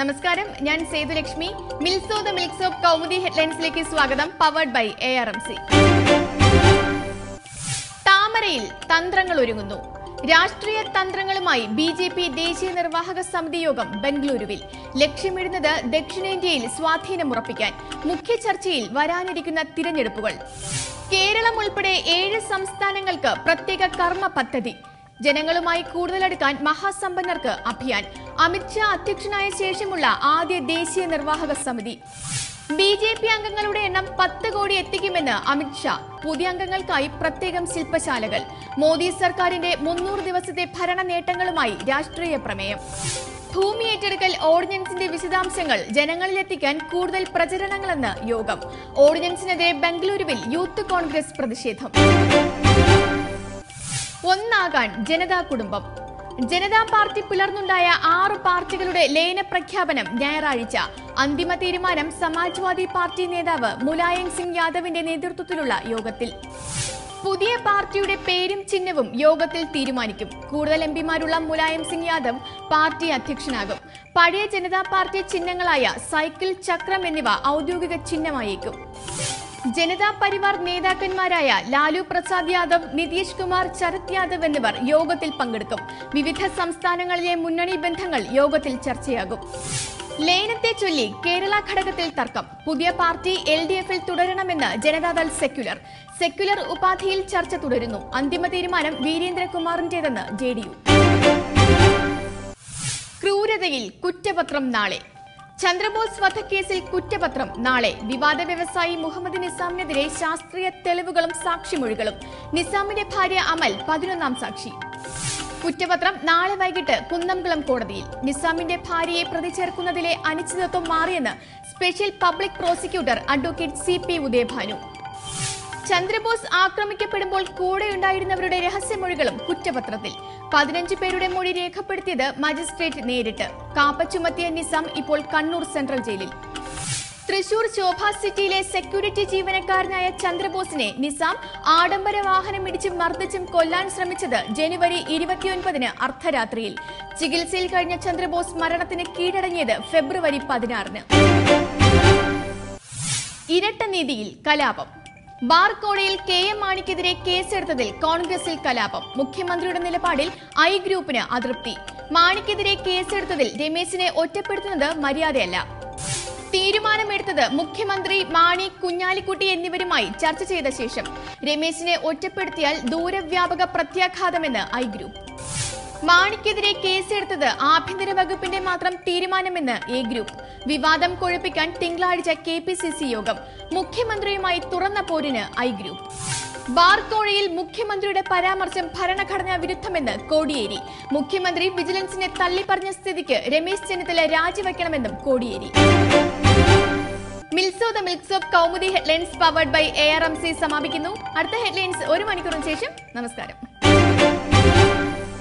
നമസ്കാരം. ഞാൻ സേതുലക്ഷ്മി. മിൽസോ ദ മിൽക്ക് ഓഫ് കൗമുദി ഹെഡ്ലൈൻസിലേക്ക് സ്വാഗതം. Powered by A R M C താമരയിൽ തന്ത്രങ്ങൾ ഒരുങ്ങുന്നു. രാഷ്ട്രീയ തന്ത്രങ്ങളുമായി ബി ജെ പി ദേശീയ നിർവാഹക സമിതി യോഗം ബംഗളൂരുവിൽ. ലക്ഷ്യമിടുന്നത് ദക്ഷിണേന്ത്യയിൽ സ്വാധീനമുറപ്പിക്കാൻ മുഖ്യ ചർച്ചയിൽ വരാനിരിക്കുന്ന തിരഞ്ഞെടുപ്പുകൾ. കേരളം ഉൾപ്പെടെ ഏഴ് സംസ്ഥാനങ്ങൾക്ക് പ്രത്യേക കർമ്മ പദ്ധതി. ജനങ്ങളുമായി കൂടുതലടുക്കാൻ മഹാസമ്പന്നർക്ക് അഭിയാൻ. അമിത്ഷാ അധ്യക്ഷനായ ശേഷമുള്ള ആദ്യ ദേശീയ നിർവാഹക സമിതി. ബി ജെ പി അംഗങ്ങളുടെ എണ്ണം പത്ത് കോടി എത്തിക്കുമെന്ന് അമിത്ഷാ പുതിയ അംഗങ്ങൾക്കായി പ്രത്യേകം ശില്പശാലകൾ. മോദി സർക്കാരിന്റെ മുന്നൂറ് ദിവസത്തെ ഭരണ നേട്ടങ്ങളുമായി രാഷ്ട്രീയ പ്രമേയം. ഭൂമി ഏറ്റെടുക്കൽ ഓർഡിനൻസിന്റെ വിശദാംശങ്ങൾ ജനങ്ങളിലെത്തിക്കാൻ കൂടുതൽ പ്രചരണങ്ങളെന്ന് യോഗം. ഓർഡിനൻസിനെതിരെ ബംഗളൂരുവിൽ യൂത്ത് കോൺഗ്രസ് പ്രതിഷേധം. ഒന്നാകാൻ ജനതാ കുടുംബം. ജനതാ പാർട്ടി പിളർന്നുണ്ടായ ആറ് പാർട്ടികളുടെ ലയന പ്രഖ്യാപനം ഞായറാഴ്ച. അന്തിമ തീരുമാനം സമാജ്വാദി പാർട്ടി നേതാവ് മുലായം സിംഗ് യാദവിന്റെ നേതൃത്വത്തിലുള്ള യോഗത്തിൽ. പുതിയ പാർട്ടിയുടെ പേരും ചിഹ്നവും യോഗത്തിൽ തീരുമാനിക്കും. കൂടുതൽ എം പിമാരുള്ള മുലായം സിംഗ് യാദവ് പാർട്ടി അധ്യക്ഷനാകും. പഴയ ജനതാ പാർട്ടി ചിഹ്നങ്ങളായ സൈക്കിൾ ചക്രം എന്നിവ ഔദ്യോഗിക ചിഹ്നമായേക്കും. ജനതാ പരിവാർ നേതാക്കന്മാരായ ലാലു പ്രസാദ് യാദവ് നിതീഷ് കുമാർ ശരത് യാദവ് എന്നിവർ യോഗത്തിൽ പങ്കെടുക്കും. വിവിധ സംസ്ഥാനങ്ങളിലെ മുന്നണി ബന്ധങ്ങൾ യോഗത്തിൽ ചർച്ചയാകും. ലയനത്തെ ചൊല്ലി കേരള ഘടകത്തിൽ തർക്കം. പുതിയ പാർട്ടി എൽ ഡി എഫിൽ തുടരണമെന്ന് ജനതാദൾ സെക്യുലർ. സെക്യുലർ ഉപാധിയിൽ ചർച്ച തുടരുന്നു. അന്തിമ തീരുമാനം വീരേന്ദ്രകുമാറിന്റേതെന്ന് ജെ ഡി യു. ക്രൂരതയിൽ കുറ്റപത്രം നാളെ. ചന്ദ്രബോസ് വധക്കേസിൽ കുറ്റപത്രം. നാളെ വിവാദ വ്യവസായി മുഹമ്മദ് നിസാമിനെതിരെ ശാസ്ത്രീയ തെളിവുകളും സാക്ഷിമൊഴികളും. നിസാമിന്റെ ഭാര്യ അമൽ പതിനൊന്നാം സാക്ഷി. കുറ്റപത്രം നാളെ വൈകിട്ട് കുന്നംകുളം കോടതിയിൽ. നിസാമിന്റെ ഭാര്യയെ പ്രതി ചേർക്കുന്നതിലെ അനിശ്ചിതത്വം മാറിയെന്ന് special public prosecutor advocate C P Udayabhanu. Chandrabose ആക്രമിക്കപ്പെടുമ്പോൾ കൂടെയുണ്ടായിരുന്നവരുടെ രഹസ്യമൊഴികളും കുറ്റപത്രത്തിൽ. പതിനഞ്ച് പേരുടെ മൊഴി രേഖപ്പെടുത്തിയത് മജിസ്ട്രേറ്റ് നേരിട്ട്. കാപ്പ ചുമത്തിയ നിസാം ഇപ്പോൾ കണ്ണൂർ സെൻട്രൽ ജയിലിൽ. തൃശൂർ ശോഭ സിറ്റിയിലെ സെക്യൂരിറ്റി ജീവനക്കാരനായ ചന്ദ്രബോസിനെ നിസാം ആഡംബര വാഹനം ഇടിച്ചും മർദ്ദിച്ചും കൊല്ലാൻ ശ്രമിച്ചത് ജനുവരി ഇരുപത്തിയൊൻപതിന് അർദ്ധരാത്രിയിൽ. ചികിത്സയിൽ കഴിഞ്ഞ ചന്ദ്രബോസ് മരണത്തിന് കീഴടങ്ങിയത് ഫെബ്രുവരി പതിനാറിന്. ഇരട്ട നീതിയിൽ കലാപം. ബാർക്കോടയിൽ കെ എം മാണിക്കെതിരെ കേസെടുത്തതിൽ കോൺഗ്രസിൽ കലാപം. മുഖ്യമന്ത്രിയുടെ നിലപാടിൽ ഐ ഗ്രൂപ്പിന് അതൃപ്തി. മാണിക്കെതിരെ കേസെടുത്തതിൽ രമേശിനെ ഒറ്റപ്പെടുത്തുന്നത് മര്യാദയല്ല. തീരുമാനമെടുത്തത് മുഖ്യമന്ത്രി മാണി കുഞ്ഞാലിക്കുട്ടി എന്നിവരുമായി ചർച്ച ചെയ്ത ശേഷം. രമേശിനെ ഒറ്റപ്പെടുത്തിയാൽ ദൂരവ്യാപക പ്രത്യാഘാതമെന്ന് ഐ ഗ്രൂപ്പ്. മാണിക്കെതിരെ കേസെടുത്തത് ആഭ്യന്തര വകുപ്പിന്റെ മാത്രം തീരുമാനമെന്ന് എ ഗ്രൂപ്പ്. വിവാദം കൊഴുപ്പിക്കാൻ തിങ്കളാഴ്ച കെ പി സി സി യോഗം. മുഖ്യമന്ത്രിയുമായി തുറന്ന പോരിന് ഐ ഗ്രൂപ്പ്. ബാർക്കോഴയിൽ മുഖ്യമന്ത്രിയുടെ പരാമർശം ഭരണഘടനാ വിരുദ്ധമെന്ന് കോടിയേരി. മുഖ്യമന്ത്രി വിജിലൻസിനെ തള്ളിപ്പറഞ്ഞ സ്ഥിതിക്ക് രമേശ് ചെന്നിത്തല രാജിവെക്കണമെന്നും Kodiyeri. മിൽസോ the milks of Kaumudi headlines powered by A R M C സമാപിക്കുന്നു. അടുത്ത ഹെഡ്ലൈൻസ് ഒരു മണിക്കൂറിന് ശേഷം. നമസ്കാരം.